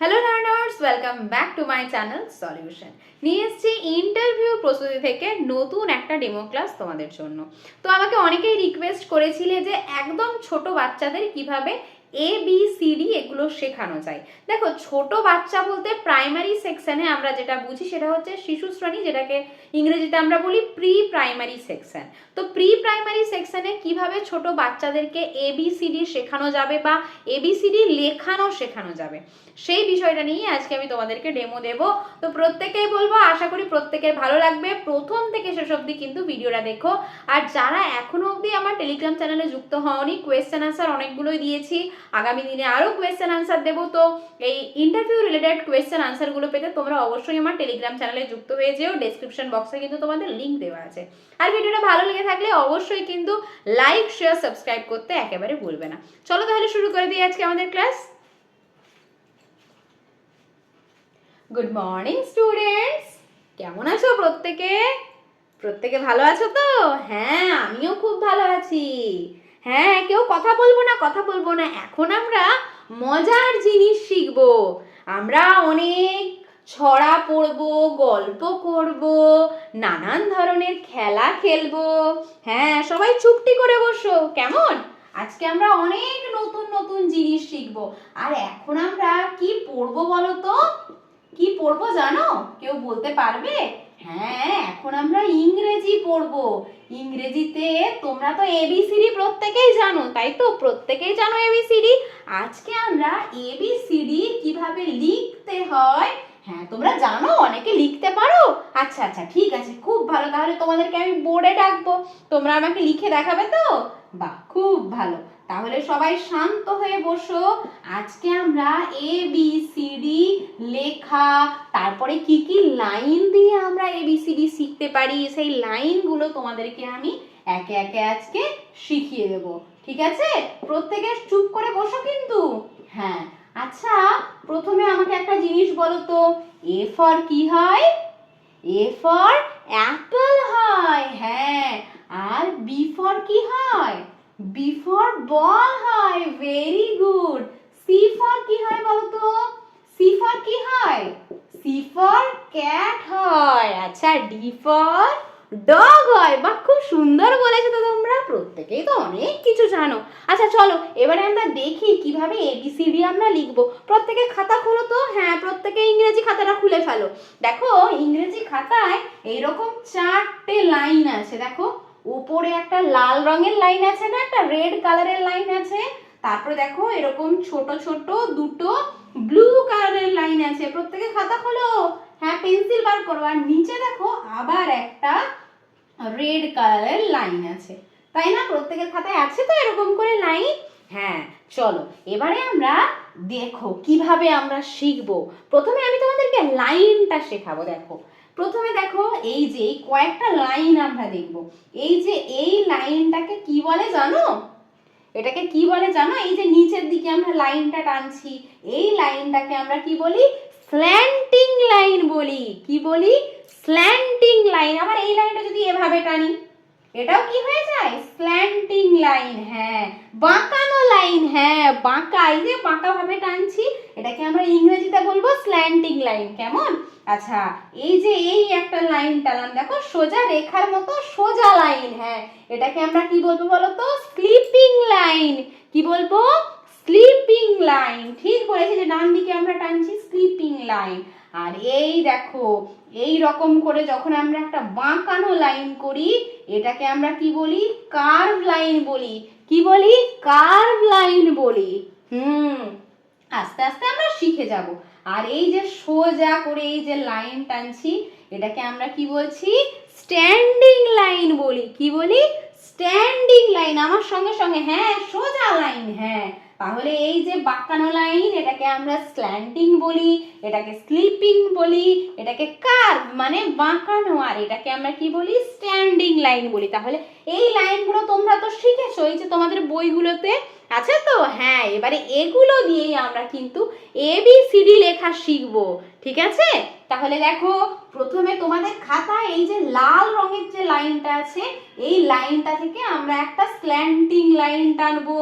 Hello learners welcome back to my channel solution নিয়ে এসেছি interview প্রস্তুতি থেকে নতুন একটা ডেমো ক্লাস তোমাদের জন্য। তো আমাকে অনেকেই রিকোয়েস্ট করেছিলে যে একদম ছোট বাচ্চাদের কীভাবে এ বি সি এগুলো শেখানো যায়। দেখো, ছোট বাচ্চা বলতে প্রাইমারি সেকশনে আমরা যেটা বুঝি সেটা হচ্ছে শিশু শ্রেণি, যেটাকে ইংরেজিতে আমরা বলি প্রি প্রাইমারি সেকশন তো প্রি প্রাইমারি সেকশনে কীভাবে ছোট বাচ্চাদেরকে এবিসিডি শেখানো যাবে বা এবিসিডি লেখানো শেখানো যাবে, সেই বিষয়টা নিয়ে আজকে আমি তোমাদেরকে ডেমো দেব। তো প্রত্যেকেই বলব, আশা করি প্রত্যেকের ভালো লাগবে। প্রথম থেকে শেষ অবধি কিন্তু ভিডিওটা দেখো। আর যারা এখনও অবধি আমার টেলিগ্রাম চ্যানেলে যুক্ত হওনি কোয়েশ্চেন আনসার অনেকগুলোই দিয়েছি। আগামী দিনে আরও কোয়েশ্চেন আনসার দেবো। তো এই ইন্টারভিউ রিলেটেড কোয়েশ্চেন আনসারগুলো পেতে তোমরা অবশ্যই আমার টেলিগ্রাম চ্যানেলে যুক্ত হয়ে যেও। ডেসক্রিপশন বক্সে কিন্তু তোমাদের লিঙ্ক দেওয়া আছে। আর ভিডিওটা ভালো লেগে থাকলে অবশ্যই কিন্তু লাইক শেয়ার সাবস্ক্রাইব করতে একেবারে ভুলবে না। চলো তাহলে শুরু করে দিই আজকে আমাদের ক্লাস গুড মর্নিং স্টুডেন্টস কেমন আছো প্রত্যেকে? প্রত্যেকে ভালো আছো তো? হ্যাঁ আমিও খুব ভালো আছি। হ্যাঁ কেউ কথা বলব না, কথা বলব না। এখন আমরা মজার জিনিস শিখব। আমরা অনেক ছড়া পড়ব, গল্প করব, নানান ধরনের খেলা খেলব। হ্যাঁ সবাই চুপটি করে বসো, কেমন? আজকে আমরা অনেক নতুন নতুন জিনিস শিখব। আর এখন আমরা কি পড়ব বলো তো? কি পড়ব জানো? কেউ বলতে পারবে? হ্যাঁ এখন আমরা ইংরেজি পড়ব। ইংরেজিতে তোমরা তো এবিসিডি প্রত্যেকেই জানো, তাই তো? প্রত্যেকেই জানো এবিসিডি আজকে আমরা এবিসিডি কীভাবে লিখতে হয়? হ্যাঁ তোমরা জানো, অনেকে লিখতে পারো? আচ্ছা আচ্ছা ঠিক আছে, খুব ভালো। তাহলে তোমাদেরকে আমি বোর্ডে ডাকবো। তোমরা আমাকে লিখে দেখাবে তো? বাহ, খুব ভালো। তাহলে সবাই শান্ত হয়ে বসো। আজকে আমরা এ বি সি ডি লেখা, তারপরে কি কি লাইন দিয়ে আমরা এ বি সি ডি শিখতে পারি, সেই লাইনগুলো তোমাদেরকে আমি একে একে আজকে শিখিয়ে দেব, ঠিক আছে? প্রত্যেকে চুপ করে বসো কিন্তু। হ্যাঁ আচ্ছা প্রথমে আমাকে একটা জিনিস বলো তো এ ফর কি হয়? এ ফর অ্যাপল হয় হ্যাঁ আর বি ফর কি হয়? বি ফর বল হয় ভেরি গুড সি ফর কি হয় বলো তো? সি ফর কি হয়? সি ফর ক্যাট হয়। আচ্ছা ডি ফর ডগ হয়। বাহ, খুব সুন্দর বলেছ তো তোমরা। প্রত্যেকেই তো অনেক কিছু জানো। আচ্ছা চলো, এবারে আমরা দেখি কীভাবে এবিসিডি আমরা লিখব। প্রত্যেকে খাতা খোলো তো। হ্যাঁ প্রত্যেকে ইংরেজি খাতাটা খুলে ফেলো। দেখো, ইংরেজি খাতায় এইরকম চারটে লাইন আছে। দেখো, উপরে একটা লাল রঙের লাইন আছে না? একটা রেড কালারের লাইন আছে। তারপরে দেখো, এরকম ছোট ছোট দুটো ব্লু কালারের লাইন আছে। প্রত্যেকে খাতা খোলো। হ্যাঁ পেন্সিল বার করো। আর নিচে দেখো, আবার একটা রেড কালারের লাইন আছে। তাই না? প্রত্যেকের খাতায় আছে তো এরকম করে লাইন হ্যাঁ চলো। এবারে আমরা দেখো কীভাবে আমরা শিখব। প্রথমে আমি তোমাদেরকে লাইনটা শেখাবো, দেখো। প্রথমে দেখো, এই যে কয়েকটা লাইন আমরা দেখব। এই যে এই লাইনটাকে কি বলে জানো? এটাকে কি বলে জানো? এই যে নিচের দিকে আমরা লাইনটা টানছি, এই লাইনটাকে আমরা কি বলি? স্ল্যান্টিং লাইন বলি। কি বলি? স্ল্যান্টিং লাইন আবার এই লাইনটা যদি এভাবে টানি, এটাও কি হয়ে যায়? স্ল্যান্টিং লাইন হ্যাঁ। বাঁকানো লাইন হ্যাঁ বাঁকা, এই যে বাঁকা ভাবে টানছি, এটাকে আমরা ইংরেজিতে বলব স্ল্যান্টিং লাইন কেমন? আচ্ছা এই যে এই একটা লাইন টানলাম, দেখো, সোজা রেখার মতো সোজা লাইন হ্যাঁ এটাকে আমরা কি বলব বলো তো স্লিপিং লাইন কি বলব? স্লিপিং লাইন ঠিক বলেছি যে ডান দিকে আমরা টানছি স্লিপিং লাইন আর এই দেখো, এই রকম করে যখন আমরা একটা বাঁকানো লাইন করি, এটাকে আমরা কি বলি? কার্ভ লাইন বলি কি বলি? কার্ভ লাইন বলি। হুম, আস্তে আস্তে আমরা শিখে যাব। আর এই যে সোজা করে এই যে লাইন টানছি, এটাকে আমরা কি বলছি? স্ট্যান্ডিং লাইন বলি। কি বলি? Standing line. আমার সঙ্গে সঙ্গে হ্যাঁ সোজা লাইন হ্যাঁ। তাহলে এই যে বাঁকানো লাইন, এটাকে আমরা স্ল্যান্টিং বলি, এটাকে স্লিপিং বলি, এটাকে কার্ভ মানে বাঁকানো, আর এটাকে আমরা কি বলি? স্ট্যান্ডিং লাইন বলি। তাহলে এই লাইনগুলো তোমরা তো শিখেছো, এই যে তোমাদের বইগুলোতে আছে তো? হ্যাঁ এবারে এগুলো দিয়েই আমরা কিন্তু এ বি সি ডি লেখা শিখব, ঠিক আছে? তাহলে দেখো, প্রথমে তোমাদের খাতায় এই যে লাল রঙের যে লাইনটা আছে, এই লাইনটা থেকে আমরা একটা স্ল্যান্টিং লাইন টানবো।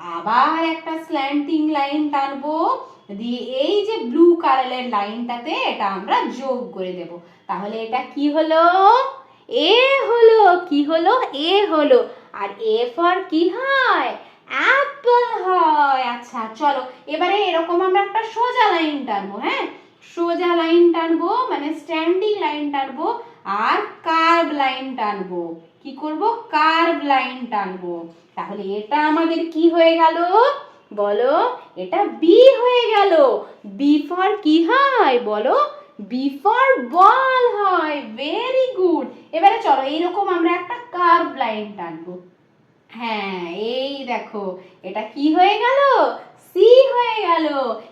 আবার একটা স্ল্যান্টিং লাইন টানবো। দিয়ে এই যে ব্লু কালারের লাইনটাতে এটা আমরা যোগ করে দেব। তাহলে এটা কি হলো? এ হলো, কি হলো? এ হলো। আর এ ফর কি হয়? অ্যাপল হয়। আচ্ছা চলো, এবারে এরকম আমরা একটা সোজা লাইন টানবো হ্যাঁ? সোজা লাইন টানবো মানে স্ট্যান্ডিং লাইন টানবো, আর কার্ভ লাইন টানবো। কি করব? কার্ভ লাইন টানবো। তাহলে এটা আমাদের কি হয়ে গেল? বলো, এটা বি হয়ে গেল। বি ফর কি হয়? বলো বি ফর বল হয়। ভেরি গুড এবারে চলো, এইরকম আমরা একটা কার্ভ লাইন টানবো। হ্যাঁ এই দেখো, এটা কি হয়ে গেল? সি হয়ে গেল।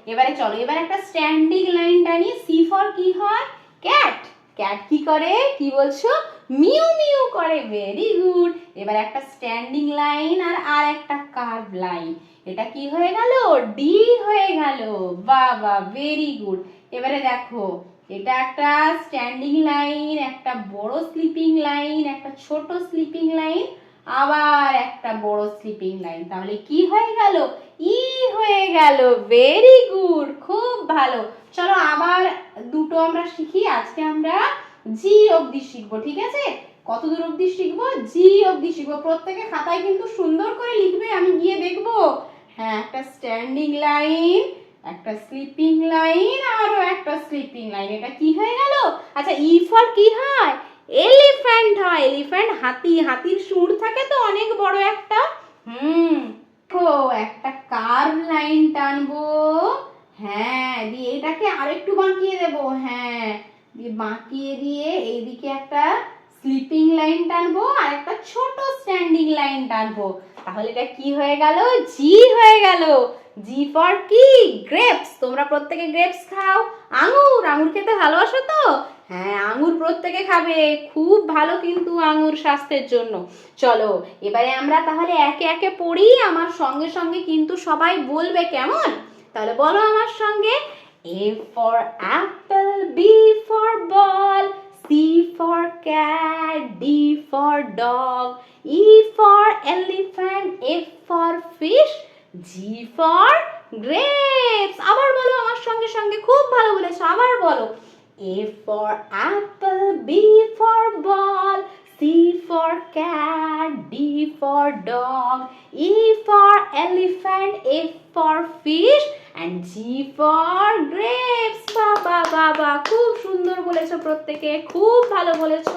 এবারে চলো, এবার একটা স্ট্যান্ডিং লাইন টানি। সি ফর কি হয়? ক্যাট ক্যাট কি করে? কি বলছো? মিউ মিউ করে ভেরি গুড এবার একটা স্ট্যান্ডিং লাইন আর আর একটা কার্ভ লাইন এটা কি হয়ে গেল? ডি হয়ে গেল। বাহ ভেরি গুড এবারে দেখো, এটা একটা স্ট্যান্ডিং লাইন একটা বড় স্লিপিং লাইন একটা ছোট স্লিপিং লাইন আবার একটা বড় স্লিপিং লাইন তাহলে কি হয়ে গেল? ই হয়ে গেল। ভেরি গুড খুব ভালো। চলো আবার দুটো আমরা শিখি। আজকে আমরা জি অবধি শিখব, ঠিক আছে? কত দূর অবধি শিখব? জি অবধি শিখব। প্রত্যেকে খাতায় কিন্তু সুন্দর করে লিখবে, আমি গিয়ে দেখব। হ্যাঁ একটা স্ট্যান্ডিং লাইন একটা স্লিপিং লাইন আরও একটা স্লিপিং লাইন এটা কি হয়ে গেল? আচ্ছা ই ফর কি হয়? এলিফ্যান্ট হয়। এলিফ্যান্ট হাতি। হাতির সুর থাকে তো অনেক বড় একটা। হুম দেখো একটা কার্ভ লাইন টানবো। হ্যাঁ দিয়ে এটাকে আরেকটু বাঁকিয়ে দেবো। হ্যাঁ দিয়ে বাঁকিয়ে দিয়ে এইদিকে একটা স্লিপিং লাইন টানবো আর একটা ছোট স্ট্যান্ডিং লাইন টানবো। তাহলে এটা কি হয়ে গেল? জি হয়ে গেল। জি ফর কি? গ্রেপস তোমরা প্রত্যেকে গ্রেপস খাও। আঙুর। আঙুর খেতে ভালোবাসো তো? হ্যাঁ আঙুর প্রত্যেকে খাবে। খুব ভালো কিন্তু আঙুর স্বাস্থ্যের জন্য। চলো, এবারে আমরা তাহলে একে একে পড়ি। আমার সঙ্গে সঙ্গে কিন্তু সবাই বলবে কেমন? তাহলে বলো আমার সঙ্গে। A for apple B for ball C for cat D for dog E for elephant F for fish G for grapes আবার বলো আমার সঙ্গে সঙ্গে খুব ভালো বলেছ আবার বলো। A for apple, B for ball, C for cat, D for dog, E for elephant, F for fish, and G for grapes. বাবা বাবা খুব সুন্দর বলেছ প্রত্যেকে খুব ভালো বলেছ।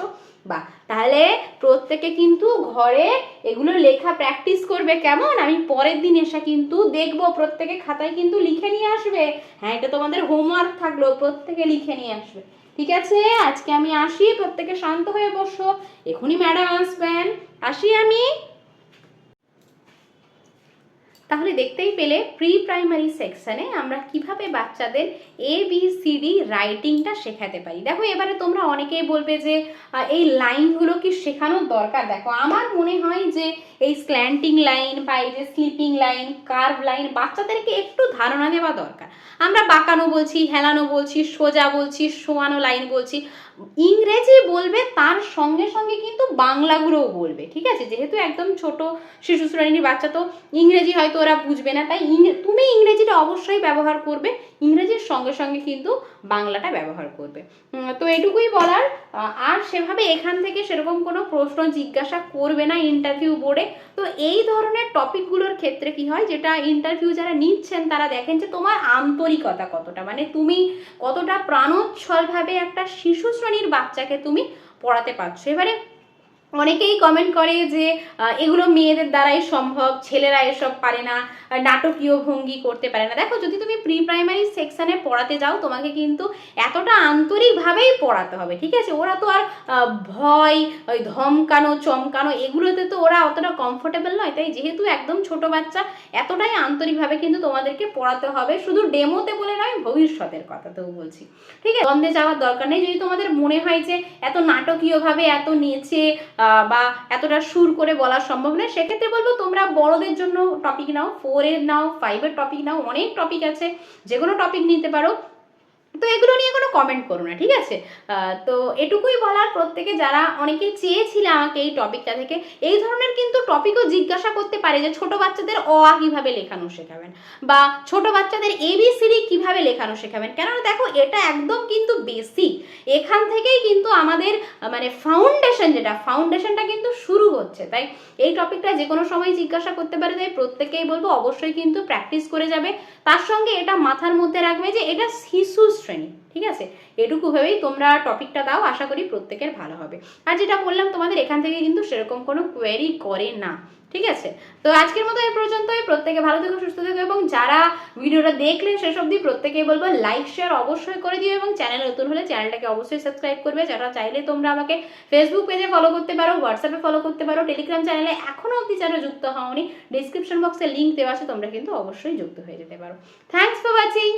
বাহ তাহলে প্রত্যেকে কিন্তু ঘরে এগুলো লেখা প্র্যাকটিস করবে কেমন? আমি পরের দিন এসে কিন্তু দেখব প্রত্যেকে খাতায় কিন্তু লিখে নিয়ে আসবে। হ্যাঁ এটা তোমাদের হোমওয়ার্ক থাকল প্রত্যেকে লিখে নিয়ে আসবে। ঠিক আছে? আজকে আমি আসি প্রত্যেকে শান্ত হয়ে বসো। এখনই ম্যাডাম আসবেন। আসি আমি। তাহলে দেখতেই পেলে প্রি প্রাইমারি সেকশনে আমরা কীভাবে বাচ্চাদের এ বি সি ডি রাইটিংটা শেখাতে পারি। দেখো, এবারে তোমরা অনেকেই বলবে যে এই লাইনগুলো কি শেখানোর দরকার? দেখো, আমার মনে হয় যে এই স্ল্যান্টিং লাইন বা এই যে স্লিপিং লাইন কার্ভ লাইন বাচ্চাদেরকে একটু ধারণা দেওয়া দরকার। আমরা বাঁকানো বলছি, হেলানো বলছি, সোজা বলছি, শোয়ানো লাইন বলছি। ইংরেজি বলবে, তার সঙ্গে সঙ্গে কিন্তু বাংলাগুলোও বলবে, ঠিক আছে? যেহেতু একদম ছোট শিশু শ্রেণির বাচ্চা, তো ইংরেজি হয়তো ওরা বুঝবে না। তাই তুমি ইংরেজিটা অবশ্যই ব্যবহার করবে। ইংরেজির সঙ্গে সঙ্গে কিন্তু বাংলাটা ব্যবহার করবে। তো এটুকুই বলার আর সেভাবে এখান থেকে সেরকম কোনো প্রশ্ন জিজ্ঞাসা করবে না ইন্টারভিউ বোর্ডে তো এই ধরনের টপিকগুলোর ক্ষেত্রে কি হয়, যেটা ইন্টারভিউ যারা নিচ্ছেন তারা দেখেন যে তোমার আন্তরিকতা কতটা। মানে তুমি কতটা প্রাণোচ্ছলভাবে একটা শিশু শ্রেণির বাচ্চাকে তুমি পড়াতে পারছ। এবারে অনেকেই কমেন্ট করে যে এগুলো মেয়েদের দ্বারাই সম্ভব, ছেলেরা এসব পারে না নাটকীয় ভঙ্গি করতে পারে না। দেখো, যদি তুমি প্রি প্রাইমারি সেকশানে পড়াতে যাও, তোমাকে কিন্তু এতটা আন্তরিকভাবেই পড়াতে হবে, ঠিক আছে? ওরা তো আর ভয়, ওই ধমকানো, চমকানো, এগুলোতে তো ওরা অতটা কমফোর্টেবল নয়। তাই যেহেতু একদম ছোট বাচ্চা, এতটাই আন্তরিকভাবে কিন্তু তোমাদেরকে পড়াতে হবে। শুধু ডেমোতে বলে নয়, ভবিষ্যতের কথাতেও বলছি, ঠিক আছে? দ্বন্দ্বে যাওয়ার দরকার নেই। যদি তোমাদের মনে হয় যে, এত নাটকীয়ভাবে এত নেচে বা এতটা সুর করে বলা সম্ভব নয়। সেক্ষেত্রে বলব, তোমরা বড়দের জন্য টপিক নাও ফোরের নাও ফাইভের টপিক নাও, অনেক টপিক আছে। যে কোনো টপিক নিতে পারো। তো এগুলো নিয়ে কোনো কমেন্ট করো না, ঠিক আছে? তো এটুকুই বলার প্রত্যেকে যারা অনেকে চেয়েছিলে আমাকে এই টপিকটা থেকে, এই ধরনের কিন্তু টপিকও জিজ্ঞাসা করতে পারে যে ছোট বাচ্চাদের অ, আ কীভাবে লেখানো শেখাবেন? বা ছোট বাচ্চাদের এবিসিডি কীভাবে লেখানো শেখাবেন? কেননা দেখো, এটা একদম কিন্তু বেসিক এখান থেকেই কিন্তু আমাদের মানে ফাউন্ডেশন যেটা ফাউন্ডেশনটা কিন্তু শুরু হচ্ছে, তাই? এই টপিকটা যে কোনো সময় জিজ্ঞাসা করতে পারে, তাই প্রত্যেকেই বলব, অবশ্যই কিন্তু প্র্যাকটিস করে যাবে। তার সঙ্গে এটা মাথার মধ্যে রাখবে যে এটা শিশু শ্রেণি ঠিক আছে? এটুকু ভেবেই তোমরা টপিকটা দাও, আশা করি প্রত্যেকের ভালো হবে। আর যেটা বললাম, তোমাদের এখান থেকে কিন্তু সেরকম কোনো কোয়েরি করে না, ঠিক আছে? তো আজকের মতো এই পর্যন্তই। প্রত্যেকে ভালো থেকো, সুস্থ থেকো এবং যারা ভিডিওটা দেখলেন শেষ অবধি প্রত্যেকেই বলব লাইক শেয়ার অবশ্যই করে দিও এবং চ্যানেল নতুন হলে চ্যানেলটাকে অবশ্যই সাবস্ক্রাইব করবে। যারা চাইলে তোমরা আমাকে ফেসবুক পেজে ফলো করতে পারো হোয়াটসঅ্যাপে ফলো করতে পারো টেলিগ্রাম চ্যানেলে এখনও অবধি যারা যুক্ত হওনি ডিসক্রিপশন বক্সে লিঙ্ক দেওয়া আছে, তোমরা কিন্তু অবশ্যই যুক্ত হয়ে যেতে পারো। Thanks for watching